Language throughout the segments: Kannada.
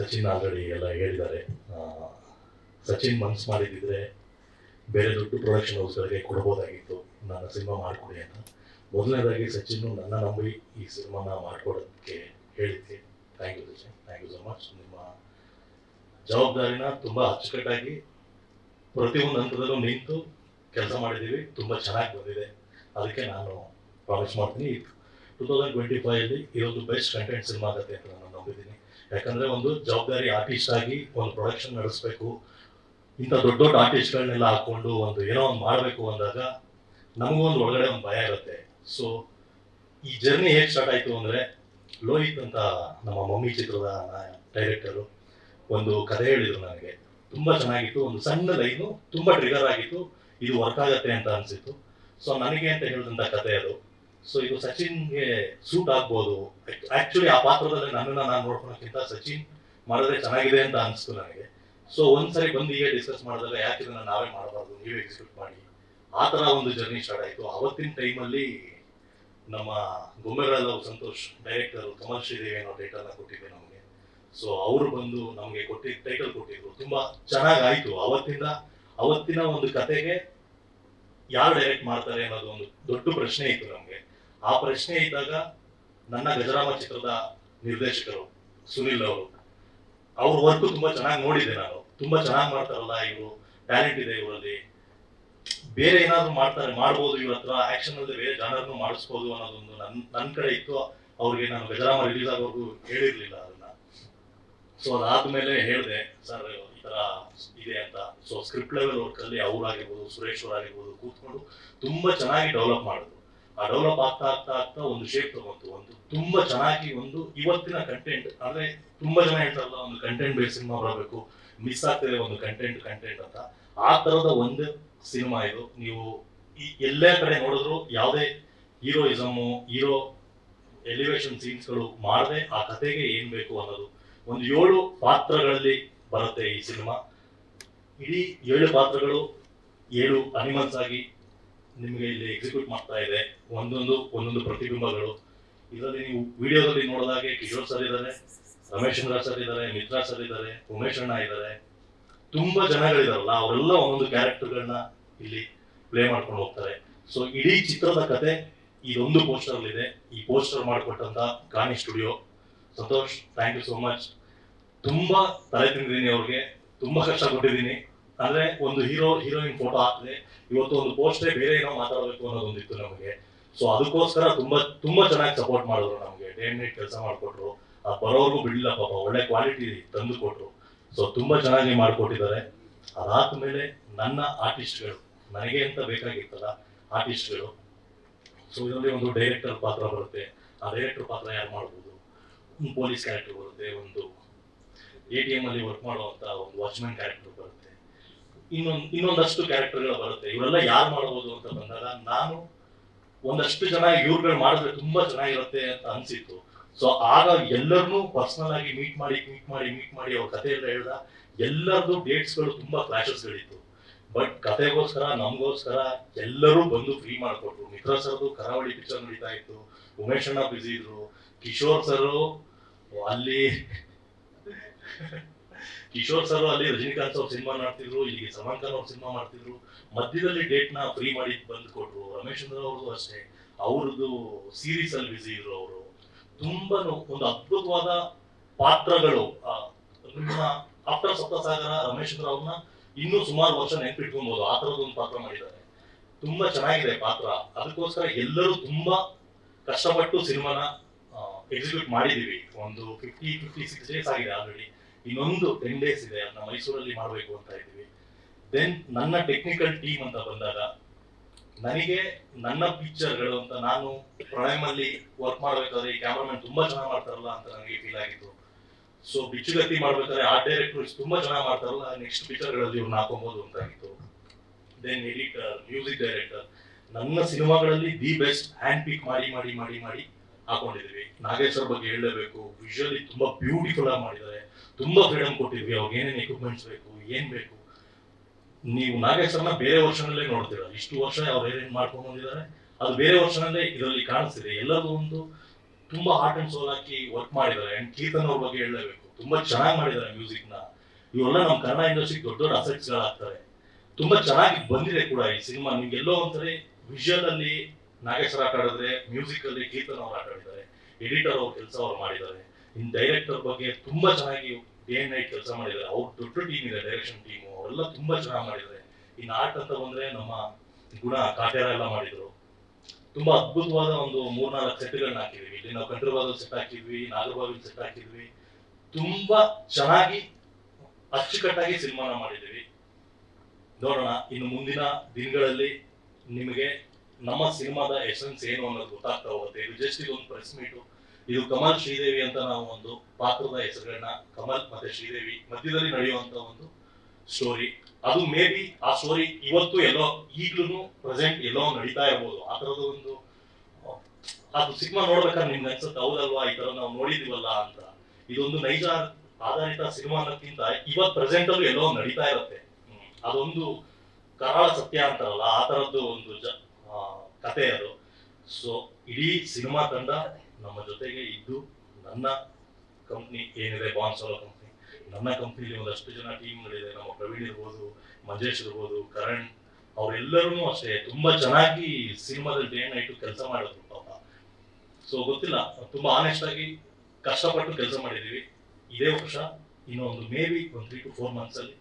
ಸಚಿನ್ ಆಲ್ರೆಡಿ ಎಲ್ಲ ಹೇಳಿದ್ದಾರೆ. ಸಚಿನ್ ಮನ್ಸು ಮಾಡಿದ್ದಿದ್ರೆ ಬೇರೆ ದೊಡ್ಡ ಪ್ರೊಡಕ್ಷನ್ ಹೌಸ್ಗಳಿಗೆ ಕೊಡ್ಬೋದಾಗಿತ್ತು. ನನ್ನ ಸಿನಿಮಾ ಮಾಡಿಕೊಡಿ ಅಂತ. ಮೊದಲನೇದಾಗಿ ಸಚಿನ್ ನನ್ನ ನಂಬಿ ಈ ಸಿನಿಮಾನ ಮಾಡಿಕೊಡೋದಕ್ಕೆ ಹೇಳಿದ್ದೆ. Thank you Sachin. Thank you so much ನಿಮ್ಮ ಜವಾಬ್ದಾರಿನ ತುಂಬ ಅಚ್ಚುಕಟ್ಟಾಗಿ ಪ್ರತಿಯೊಂದು ಹಂತದಲ್ಲೂ ನಿಂತು ಕೆಲಸ ಮಾಡಿದ್ದೀವಿ. ತುಂಬ ಚೆನ್ನಾಗಿ ಬಂದಿದೆ. ಅದಕ್ಕೆ ನಾನು ಪ್ರಾಮಿಸ್ ಮಾಡ್ತೀನಿ. ಟೂ ತೌಸಂಡ್ ಟ್ವೆಂಟಿ ಫೈವಲ್ಲಿ ಇದೊಂದು ಬೆಸ್ಟ್ ಕಂಟೆಂಟ್ ಸಿನಿಮಾ ಆಗುತ್ತೆ ಅಂತ ನಾನು ನಂಬಿದ್ದೀನಿ. ಯಾಕಂದರೆ ಒಂದು ಜವಾಬ್ದಾರಿ ಆರ್ಟಿಸ್ಟ್ ಆಗಿ ಒಂದು ಪ್ರೊಡಕ್ಷನ್ ನಡೆಸಬೇಕು. ಇಂಥ ದೊಡ್ಡ ದೊಡ್ಡ ಆರ್ಟಿಸ್ಟ್ಗಳನ್ನೆಲ್ಲ ಹಾಕೊಂಡು ಒಂದು ಏನೋ ಒಂದು ಮಾಡಬೇಕು ಅಂದಾಗ ನಮಗೂ ಒಂದು ಒಳಗಡೆ ಒಂದು ಭಯ ಇರುತ್ತೆ. ಸೊ ಈ ಜರ್ನಿ ಹೇಗೆ ಸ್ಟಾರ್ಟ್ ಆಯಿತು ಅಂದರೆ ಲೋಹಿತ್ ಅಂತ ನಮ್ಮ ಮಮ್ಮಿ ಚಿತ್ರದ ಡೈರೆಕ್ಟರು ಒಂದು ಕಥೆ ಹೇಳಿದರು ನನಗೆ. ತುಂಬ ಚೆನ್ನಾಗಿತ್ತು, ಒಂದು ಸಣ್ಣ ಲೈನು ತುಂಬ ಟ್ರಿಗರ್ ಆಗಿತ್ತು, ಇದು ವರ್ಕ್ ಆಗತ್ತೆ ಅಂತ ಅನಿಸಿತ್ತು. ಸೊ ನನಗೆ ಅಂತ ಹೇಳಿದಂಥ ಕಥೆ ಅದು. ಸೊ ಇದು ಸಚಿನ್ಗೆ ಸೂಟ್ ಆಗ್ಬೋದು. ಆಕ್ಚುಲಿ ಆ ಪಾತ್ರದಲ್ಲಿ ನನ್ನನ್ನು ನಾನು ನೋಡ್ಕೊಳಕ್ಕಿಂತ ಸಚಿನ್ ಮಾಡಿದ್ರೆ ಚೆನ್ನಾಗಿದೆ ಅಂತ ಅನಿಸ್ತು ನನಗೆ. ಸೊ ಒಂದ್ಸರಿ ಬಂದು ಹೀಗೆ ಡಿಸ್ಕಸ್ ಮಾಡಿದ್ರೆ ಯಾಕೆ ಇದನ್ನ ನಾವೇ ಮಾಡಬಾರ್ದು, ನೀವೇ ಎಕ್ಸಿಕ್ಯೂಟ್ ಮಾಡಿ. ಆ ಥರ ಒಂದು ಜರ್ನಿ ಸ್ಟಾರ್ಟ್ ಆಯಿತು. ಅವತ್ತಿನ ಟೈಮಲ್ಲಿ ನಮ್ಮ ಗೊಂಬೆಗಳ ಸಂತೋಷ್ ಡೈರೆಕ್ಟರ್ ಕಮಲ್ ಶ್ರೀದೇವಿ ಅನ್ನೋ ಟೈಟಲ್ನ ಕೊಟ್ಟಿದ್ದೆ ನಮಗೆ. ಸೊ ಅವರು ಬಂದು ನಮಗೆ ಕೊಟ್ಟಿದ್ದ ಟೈಟಲ್ ಕೊಟ್ಟಿದ್ರು. ತುಂಬಾ ಚೆನ್ನಾಗಿ ಆಯ್ತು ಅವತ್ತಿಂದ, ಅವತ್ತಿನ ಒಂದು ಕತೆಗೆ ಯಾರು ಡೈರೆಕ್ಟ್ ಮಾಡ್ತಾರೆ ಅನ್ನೋದು ಒಂದು ದೊಡ್ಡ ಪ್ರಶ್ನೆ ಇತ್ತು ನಮಗೆ. ಆ ಪ್ರಶ್ನೆ ಇದ್ದಾಗ ನನ್ನ ಗಜರಾಮ ಚಿತ್ರದ ನಿರ್ದೇಶಕರು ಸುನಿಲ್ ಅವರು. ಅವ್ರ ವರ್ಕ್ ತುಂಬಾ ಚೆನ್ನಾಗಿ ನೋಡಿದ್ದೆ ನಾನು. ತುಂಬಾ ಚೆನ್ನಾಗಿ ಮಾಡ್ತಾರಲ್ಲ, ಇವರು ಟ್ಯಾಲೆಂಟ್ ಇದೆ ಇವರಲ್ಲಿ. ಬೇರೆ ಏನಾದ್ರು ಮಾಡ್ತಾರೆ, ಮಾಡ್ಬೋದು ಇವ್ರ ಹತ್ರ ಆಕ್ಷನ್ ಅಲ್ಲದೆ ಬೇರೆ ಜಾನರ್ನು ಮಾಡಿಸ್ಬೋದು ಅನ್ನೋದೊಂದು ನನ್ ನನ್ನ ಕಡೆ ಇತ್ತು. ಅವ್ರಿಗೆ ನಾನು ಗಜರಾಮ ರಿಲೀಸ್ ಆಗೋರ್ಗು ಹೇಳಿರ್ಲಿಲ್ಲ ಅದನ್ನ. ಸೊ ಅದಾದ್ಮೇಲೆ ಹೇಳಿದೆ, ಸರ್, ಈ ತರ ಇದೆ ಅಂತ. ಸೊ ಸ್ಕ್ರಿಪ್ಟ್ ಲೆವೆಲ್ ವರ್ಕ್ ಅಲ್ಲಿ ಅವ್ರಾಗಿರ್ಬೋದು, ಸುರೇಶ್ ಅವ್ರು ಆಗಿರ್ಬೋದು ಕೂತ್ಕೊಂಡು ತುಂಬಾ ಚೆನ್ನಾಗಿ ಡೆವಲಪ್ ಮಾಡಿದ್ರು. ಆ ಡೆವಲಪ್ ಆಗ್ತಾ ಆಗ್ತಾ ಆಗ್ತಾ ಒಂದು ಶೇಪ್ ತಗೊಂತು ಒಂದು ತುಂಬಾ ಚೆನ್ನಾಗಿ ಒಂದು ಇವತ್ತಿನ ಕಂಟೆಂಟ್ ಅಂದ್ರೆ ತುಂಬಾ ಜನ ಹೇಳ್ತಾರಲ್ಲ, ಒಂದು ಕಂಟೆಂಟ್ ಬೇಸ್ ಸಿನಿಮಾ ಬರಬೇಕು ಮಿಸ್ ಆಗ್ತದೆ ಒಂದು ಕಂಟೆಂಟ್ ಕಂಟೆಂಟ್ ಅಂತ. ಆ ತರದ ಒಂದು ಸಿನಿಮಾ ಇದು. ನೀವು ಎಲ್ಲೇ ಕಡೆ ನೋಡಿದ್ರು ಯಾವುದೇ ಹೀರೋಯಿಸಮು ಹೀರೋ ಎಲಿವೇಶನ್ ಸೀನ್ಸ್ಗಳು ಮಾಡದೆ ಆ ಕಥೆಗೆ ಏನ್ ಬೇಕು ಅನ್ನೋದು. ಒಂದು ಏಳು ಪಾತ್ರಗಳಲ್ಲಿ ಬರುತ್ತೆ ಈ ಸಿನಿಮಾ ಇಡೀ ಏಳು ಪಾತ್ರಗಳು ಏಳು ಅನಿಮಲ್ಸ್ ಆಗಿ ನಿಮಗೆ ಇಲ್ಲಿ ಎಕ್ಸಿಕ್ಯೂಟ್ ಮಾಡ್ತಾ ಇದೆ. ಒಂದೊಂದು ಒಂದೊಂದು ಪ್ರತಿಬಿಂಬಗಳು. ಇದರಲ್ಲಿ ನೀವು ವಿಡಿಯೋದಲ್ಲಿ ನೋಡಿದಾಗೆ ಕಿಶೋರ್ ಸರ್ ಇದ್ದಾರೆ, ರಮೇಶ್ ಚಂದ್ರ ಸರ್ ಇದ್ದಾರೆ, ಮಿತ್ರಾ ಸರ್ ಇದ್ದಾರೆ, ಉಮೇಶ್ ಅಣ್ಣ ಇದ್ದಾರೆ. ತುಂಬಾ ಜನಗಳಿದಾರಲ್ಲ, ಅವರೆಲ್ಲ ಒಂದೊಂದು ಕ್ಯಾರೆಕ್ಟರ್ಗಳನ್ನ ಇಲ್ಲಿ ಪ್ಲೇ ಮಾಡ್ಕೊಂಡು ಹೋಗ್ತಾರೆ. ಸೊ ಇಡೀ ಚಿತ್ರದ ಕತೆ ಇದೊಂದು ಪೋಸ್ಟರ್ ಇದೆ. ಈ poster ಮಾಡಿಕೊಟ್ಟಂತ Gani studio Santosh thank you so much ತುಂಬಾ ತಲೆ ತಿಂದಿದ್ದೀನಿ ಅವ್ರಿಗೆ. ತುಂಬಾ ಕಷ್ಟ ಕೊಟ್ಟಿದ್ದೀನಿ ಅಂದ್ರೆ ಒಂದು ಹೀರೋ ಹೀರೋಯಿನ್ ಫೋಟೋ ಹಾಕಿದ್ರೆ ಇವತ್ತು ಒಂದು ಪೋಸ್ಟೇ ಬೇರೆ ಏನೋ ಮಾತಾಡಬೇಕು ಅನ್ನೋದೊಂದಿತ್ತು ನಮಗೆ. ಸೊ ಅದಕ್ಕೋಸ್ಕರ ತುಂಬಾ ತುಂಬಾ ಚೆನ್ನಾಗಿ ಸಪೋರ್ಟ್ ಮಾಡಿದ್ರು ನಮಗೆ. ಡೇ ನೈಟ್ ಕೆಲಸ ಮಾಡಿಕೊಟ್ರು. ಆ ಬರೋರ್ಗು ಬಿಡಲಿಲ್ಲ ಪಾಪ. ಒಳ್ಳೆ ಕ್ವಾಲಿಟಿ ತಂದು ಕೊಟ್ರು. ಸೊ ತುಂಬಾ ಚೆನ್ನಾಗಿ ಮಾಡಿಕೊಟ್ಟಿದ್ದಾರೆ. ಅದಾದ್ಮೇಲೆ ನನ್ನ ಆರ್ಟಿಸ್ಟ್ಗಳು ನನಗೆ ಅಂತ ಬೇಕಾಗಿತ್ತಲ್ಲ ಆರ್ಟಿಸ್ಟ್ಗಳು ಸೊ ಇದರಲ್ಲಿ ಒಂದು ಡೈರೆಕ್ಟರ್ ಪಾತ್ರ ಬರುತ್ತೆ. ಆ ಡೈರೆಕ್ಟರ್ ಪಾತ್ರ ಯಾರು ಮಾಡ್ಬೋದು? ಪೊಲೀಸ್ ಕ್ಯಾರೆಕ್ಟರ್ ಬರುತ್ತೆ, ಒಂದು ಎ ಟಿ ಎಂ ಅಲ್ಲಿ ವರ್ಕ್ ಮಾಡುವಂತ ಒಂದು ವಾಚ್ಮ್ಯಾನ್ ಕ್ಯಾರೆಕ್ಟರ್ ಇನ್ನೊಂದು, ಇನ್ನೊಂದಷ್ಟು ಕ್ಯಾರೆಕ್ಟರ್ಗಳು ಬರುತ್ತೆ. ಇವರೆಲ್ಲ ಯಾರು ಮಾಡ್ಬೋದು ಅಂತ ಬಂದಾಗ ನಾನು ಒಂದಷ್ಟು ಜನ ಇವ್ರುಗಳು ಮಾಡಿದ್ರೆ ತುಂಬಾ ಚೆನ್ನಾಗಿರುತ್ತೆ ಅಂತ ಅನ್ಸಿತ್ತು. ಸೊ ಆಗ ಎಲ್ಲರನ್ನೂ ಪರ್ಸನಲ್ ಆಗಿ ಮೀಟ್ ಮಾಡಿ ಮೀಟ್ ಮಾಡಿ ಮೀಟ್ ಮಾಡಿ ಅವ್ರ ಕಥೆ ಎಲ್ಲ ಹೇಳ್ದ ಎಲ್ಲರದು ಡೇಟ್ಸ್ಗಳು ತುಂಬಾ ಕ್ಲಾಶಸ್ಗಳಿತ್ತು ಬಟ್ ಕತೆಗೋಸ್ಕರ ನಮಗೋಸ್ಕರ ಎಲ್ಲರೂ ಬಂದು ಫ್ರೀ ಮಾಡಿಕೊಟ್ರು. ಮಿತ್ರ ಸರ್ದು ಕರಾವಳಿ ಪಿಕ್ಚರ್ ನಡೀತಾ ಇತ್ತು. ಉಮೇಶ್ ಅಣ್ಣ ಬ್ಯುಸಿ ಇದ್ರು. ಕಿಶೋರ್ ಸರ್ ಅಲ್ಲಿ ಕಿಶೋರ್ ಸರ್ ಅಲ್ಲಿ ರಜನಿಕಾಂತ್ ಅವ್ರ ಸಿನಿಮಾ ಮಾಡ್ತಿದ್ರು, ಇಲ್ಲಿಗೆ ಸಲ್ಮಾನ್ ಖಾನ್ ಅವ್ರ ಸಿನಿಮಾ ಮಾಡ್ತಿದ್ರು. ಮಧ್ಯದಲ್ಲಿ ಡೇಟ್ನ ಫ್ರೀ ಮಾಡಿ ಬಂದು ಕೊಟ್ರು. ರಮೇಶ್ ಚಂದ್ರ ಅವ್ರದ್ದು ಅಷ್ಟೇ. ಅವ್ರದ್ದು ಸೀರೀಸ್ ಅಲ್ಲಿ ಬಿಸಿ ಇದ್ರು ಅವರು. ತುಂಬಾ ಒಂದು ಅದ್ಭುತವಾದ ಪಾತ್ರಗಳು. ನಿಮ್ಮ ಆಫ್ಟರ್ ಸಪ್ತಸಾಗರ, ರಮೇಶ್ ಚಂದ್ರ ಅವ್ರನ್ನ ಇನ್ನೂ ಸುಮಾರು ವರ್ಷ ನೆನ್ಪಿಟ್ಕೊಬಹುದು ಆ ಒಂದು ಪಾತ್ರ ಮಾಡಿದ್ದಾರೆ. ತುಂಬಾ ಚೆನ್ನಾಗಿದೆ ಪಾತ್ರ. ಅದಕ್ಕೋಸ್ಕರ ಎಲ್ಲರೂ ತುಂಬಾ ಕಷ್ಟಪಟ್ಟು ಸಿನಿಮಾನ ಎಕ್ಸಿಕ್ಯೂಟ್ ಮಾಡಿದೀವಿ ಒಂದು ಫಿಫ್ಟಿ ಫಿಫ್ಟಿ ಸಿಕ್ಸ್ ಡೇಸ್ ಆಗಿದೆ ಆಲ್ರೆಡಿ ಇನ್ನೊಂದು ಟೆನ್ ಡೇಸ್ ಇದೆ ಅದನ್ನ ಮೈಸೂರಲ್ಲಿ ಮಾಡಬೇಕು ಅಂತ ಇದ್ದೀವಿ. ದೆನ್ ನನ್ನ ಟೆಕ್ನಿಕಲ್ ಟೀಮ್ ಅಂತ ಬಂದಾಗ ನನಗೆ ನನ್ನ ಪಿಕ್ಚರ್ಗಳು ಅಂತ ನಾನು ಪ್ರೈಮ್ ಅಲ್ಲಿ ವರ್ಕ್ ಮಾಡ್ಬೇಕಾದ್ರೆ ಈ ಕ್ಯಾಮ್ರಾಮನ್ ತುಂಬಾ ಚೆನ್ನಾಗಿ ಮಾಡ್ತಾರಲ್ಲ ಅಂತ ನನಗೆ ಫೀಲ್ ಆಗಿತ್ತು. ಸೊ ಬಿಚ್ಚುಗತ್ತಿ ಮಾಡ್ಬೇಕಾದ್ರೆ ಆ ಡೈರೆಕ್ಟರ್ಸ್ ತುಂಬಾ ಚೆನ್ನಾಗಿ ಮಾಡ್ತಾರಲ್ಲ ನೆಕ್ಸ್ಟ್ ಪಿಕ್ಚರ್ಗಳಲ್ಲಿ ಇವ್ರನ್ನ ಹಾಕೊಬಹುದು ಅಂತ ಆಗಿತ್ತು. ದೆನ್ ಎಡಿಟರ್ ಮ್ಯೂಸಿಕ್ ಡೈರೆಕ್ಟರ್ ನನ್ನ ಸಿನಿಮಾಗಳಲ್ಲಿ ದಿ ಬೆಸ್ಟ್ ಹ್ಯಾಂಡ್ ಪಿಕ್ ಮಾಡಿ ಮಾಡಿ ಮಾಡಿ ಮಾಡಿ ಹಾಕೊಂಡಿದೀವಿ. ನಾಗೇಶ್ವರ ಬಗ್ಗೆ ಹೇಳಲೇಬೇಕು ವಿಜುವಲಿ ತುಂಬಾ ಬ್ಯೂಟಿಫುಲ್ ಆಗಿ ಮಾಡಿದ್ದಾರೆ. ತುಂಬಾ ಫ್ರೀಡಮ್ ಕೊಟ್ಟಿದ್ವಿ. ಅವ್ರಿಗೆ ಏನೇನು ಎಕ್ವಿಪ್ಮೆಂಟ್ಸ್ ಬೇಕು, ಏನ್ ಬೇಕು. ನೀವು ನಾಗೇಶ್ವರನ ಬೇರೆ ವರ್ಷನಲ್ಲೇ ನೋಡ್ತೀರ. ಇಷ್ಟು ವರ್ಷ ಅವ್ರು ಏನೇನು ಮಾಡ್ಕೊಂಡು ಬಂದಿದ್ದಾರೆ. ಅದು ಬೇರೆ ವರ್ಷನಲ್ಲೇ ಇದರಲ್ಲಿ ಕಾಣಿಸ್ತಿದೆ. ಎಲ್ಲರೂ ಒಂದು ತುಂಬಾ ಹಾರ್ಟ್ ಅಂಡ್ ಸೋಲ್ ಹಾಕಿ ವರ್ಕ್ ಮಾಡಿದ್ದಾರೆ. ಅಂಡ್ ಕೀರ್ತನ್ ಅವ್ರ ಬಗ್ಗೆ ಹೇಳಲೇಬೇಕು ತುಂಬಾ ಚೆನ್ನಾಗಿ ಮಾಡಿದ್ದಾರೆ ಮ್ಯೂಸಿಕ್ನ. ಇವೆಲ್ಲ ನಮ್ಮ ಕನ್ನಡ ಇಂಡಸ್ಟ್ರಿ ದೊಡ್ಡ ದೊಡ್ಡ ಅಸೆಟ್ಸ್ ಗಳಾಗ್ತಾರೆ. ತುಂಬಾ ಚೆನ್ನಾಗಿ ಬಂದಿದೆ ಕೂಡ ಈ ಸಿನಿಮಾ. ನಿಮ್ಗೆಲ್ಲೋ ಒಂದ್ಸರಿ ವಿಜುವಲ್ ಅಲ್ಲಿ ನಾಗೇಶ್ವರ ಆಟ ಆಡಿದ್ರೆ ಮ್ಯೂಸಿಕ್ ಅಲ್ಲಿ ಗೀತನ ಅವ್ರು ಆಟ ಆಡಿದ್ದಾರೆ ಎಡಿಟರ್ ಅವ್ರ ಕೆಲಸ ಅವ್ರು ಮಾಡಿದ್ದಾರೆ. ಇನ್ ಡೈರೆಕ್ಟರ್ ಬಗ್ಗೆ ತುಂಬಾ ಚೆನ್ನಾಗಿ ಡೇ ನೈಟ್ ಕೆಲಸ ಮಾಡಿದ್ದಾರೆ. ಅವ್ರ ದೊಡ್ಡ ಟೀಮ್ ಇದೆ ಡೈರೆಕ್ಷನ್ ಟೀಮ್ ಅವರೆಲ್ಲ ತುಂಬಾ ಚೆನ್ನಾಗಿ ಮಾಡಿದ್ದಾರೆ. ಇನ್ ಆರ್ಟ್ ಅಂತ ಬಂದ್ರೆ ನಮ್ಮ ಗುಣ ಕಾಟ್ಯಾರ ಎಲ್ಲ ಮಾಡಿದ್ರು. ತುಂಬಾ ಅದ್ಭುತವಾದ ಒಂದು ಮೂರ್ನಾಲ್ಕು ಸೆಟ್ಗಳನ್ನ ಹಾಕಿದ್ವಿ. ಇಲ್ಲಿ ನಾವು ಕಂಟ್ರವಾದ ಸೆಟ್ ಹಾಕಿದ್ವಿ, ನಾಗರಬಾವಿಲ್ ಸೆಟ್ ಹಾಕಿದ್ವಿ. ತುಂಬಾ ಚೆನ್ನಾಗಿ ಅಚ್ಚುಕಟ್ಟಾಗಿ ಸಿನಿಮಾನ ಮಾಡಿದ್ದೀವಿ. ನೋಡೋಣ, ಇನ್ನು ಮುಂದಿನ ದಿನಗಳಲ್ಲಿ ನಿಮಗೆ ನಮ್ಮ ಸಿನಿಮಾದ ಎಸೆನ್ಸ್ ಏನು ಅನ್ನೋದು ಗೊತ್ತಾಗ್ತಾ ಹೋಗುತ್ತೆ. ಇದು ಜಸ್ಟ್ ಇದೊಂದು ಪ್ರೆಸ್ ಮೀಟು ಇದು ಕಮಲ್ ಶ್ರೀದೇವಿ ಅಂತ ನಾವು ಒಂದು ಪಾತ್ರದ ಹೆಸರುಗಳನ್ನ ಕಮಲ್ ಮತ್ತೆ ಶ್ರೀದೇವಿ ಮಧ್ಯದಲ್ಲಿ ನಡೆಯುವಂತ ಒಂದು ಸ್ಟೋರಿ ಅದು ಮೇ ಬಿ ಆ ಸ್ಟೋರಿ ಇವತ್ತು ಎಲ್ಲೋ ಈಗ್ಲೂ ಪ್ರೆಸೆಂಟ್ ಎಲ್ಲೋ ನಡೀತಾ ಇರ್ಬೋದು. ಆ ತರದ ಒಂದು, ಅದು ಸಿನಿಮಾ ನೋಡ್ಬೇಕಾದ್ರೆ ನಿಮ್ಗೆ ಅನ್ಸುತ್ತೆ, ಹೌದಲ್ವಾ, ಈ ತರ ನಾವು ನೋಡಿದೀವಲ್ಲ ಅಂತ. ಇದೊಂದು ನೈಜ ಆಧಾರಿತ ಸಿನಿಮಾ ಅನ್ನೋಕ್ಕಿಂತ ಇವತ್ತು ಪ್ರೆಸೆಂಟ್ ಅಲ್ಲೂ ಎಲ್ಲೋ ನಡೀತಾ ಇರುತ್ತೆ. ಅದೊಂದು ಕರಾಳ ಸತ್ಯ ಅಂತಾರಲ್ಲ, ಆ ತರದ್ದು ಒಂದು ಕತೆ ಅದು ಸೊ ಇಡೀ ಸಿನಿಮಾ ತಂಡ ನಮ್ಮ ಜೊತೆಗೆ ಇದ್ದು ನನ್ನ ಕಂಪ್ನಿ ಏನಿದೆ ಬಾನ್ಸೋಲೋ ಕಂಪ್ನಿ ನನ್ನ ಕಂಪ್ನಿಲಿ ಒಂದಷ್ಟು ಜನ ಟೀಮ್ಗಳಿದೆ ನಮ್ಮ ಪ್ರವೀಣ್ ಇರ್ಬೋದು, ಮಂಜೇಶ್ ಇರ್ಬೋದು, ಕರಣ್ ಅವರೆಲ್ಲರೂ ಅಷ್ಟೇ. ತುಂಬಾ ಚೆನ್ನಾಗಿ ಸಿನಿಮಾದಲ್ಲಿ ಡೇ ನೈಟ್ ಕೆಲಸ ಮಾಡಿದ್ರು ಪಾಪ. ಸೊ ಗೊತ್ತಿಲ್ಲ. ತುಂಬಾ ಆನೆಸ್ಟ್ ಆಗಿ ಕಷ್ಟಪಟ್ಟು ಕೆಲಸ ಮಾಡಿದೀವಿ ಇದೇ ವರ್ಷ, ಇನ್ನೊಂದು ಮೇ ಬಿ ಒಂದು ತ್ರೀ ಟು ಫೋರ್ ಮಂತ್ಸ್ ಅಲ್ಲಿ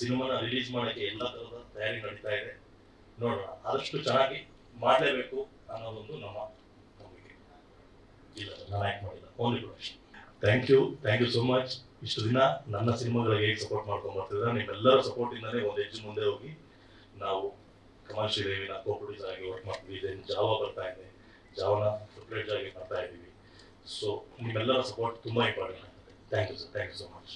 ಸಿನಿಮಾನ ರಿಲೀಸ್ ಮಾಡೋಕ್ಕೆ ಎಲ್ಲ ತರಹದ ತಯಾರಿ ನಡೀತಾ ಇದೆ. ನೋಡೋಣ. ಆದಷ್ಟು ಚೆನ್ನಾಗಿ ಮಾಡಲೇಬೇಕು ಅನ್ನೋದೊಂದು ನಮ್ಮ ನಂಬಿಕೆ. ಇಲ್ಲ, ನಾನು thank you thank you so much ಇಷ್ಟು ದಿನ ನನ್ನ ಸಿನಿಮಾಗಳಿಗೆ ಹೇಗೆ ಸಪೋರ್ಟ್ ಮಾಡ್ಕೊಂಡು ಬರ್ತಿದ್ರೆ ನಿಮ್ಮೆಲ್ಲರ ಸಪೋರ್ಟ್ ಇಂದಾನೆ ಒಂದು ಹೆಜ್ಜೆ ಮುಂದೆ ಹೋಗಿ ನಾವು ಕಮಲ್ ಶ್ರೀದೇವಿನ ಕೋ ಪ್ರೊಡ್ಯೂಸರ್ ಆಗಿ ವರ್ಕ್ ಮಾಡ್ತೀವಿ. ದೆನ್ ಜಾವ ಬರ್ತಾ ಇದೆ. ಜಾವನ ಸಪ್ರೇಟ್ ಆಗಿ ಮಾಡ್ತಾ ಇದ್ದೀವಿ ಸೊ ನಿಮ್ಮೆಲ್ಲರ ಸಪೋರ್ಟ್ ತುಂಬಾ ಇಂಪಾರ್ಟೆಂಟ್ ಆಗ್ತದೆ thank you sir thank you so much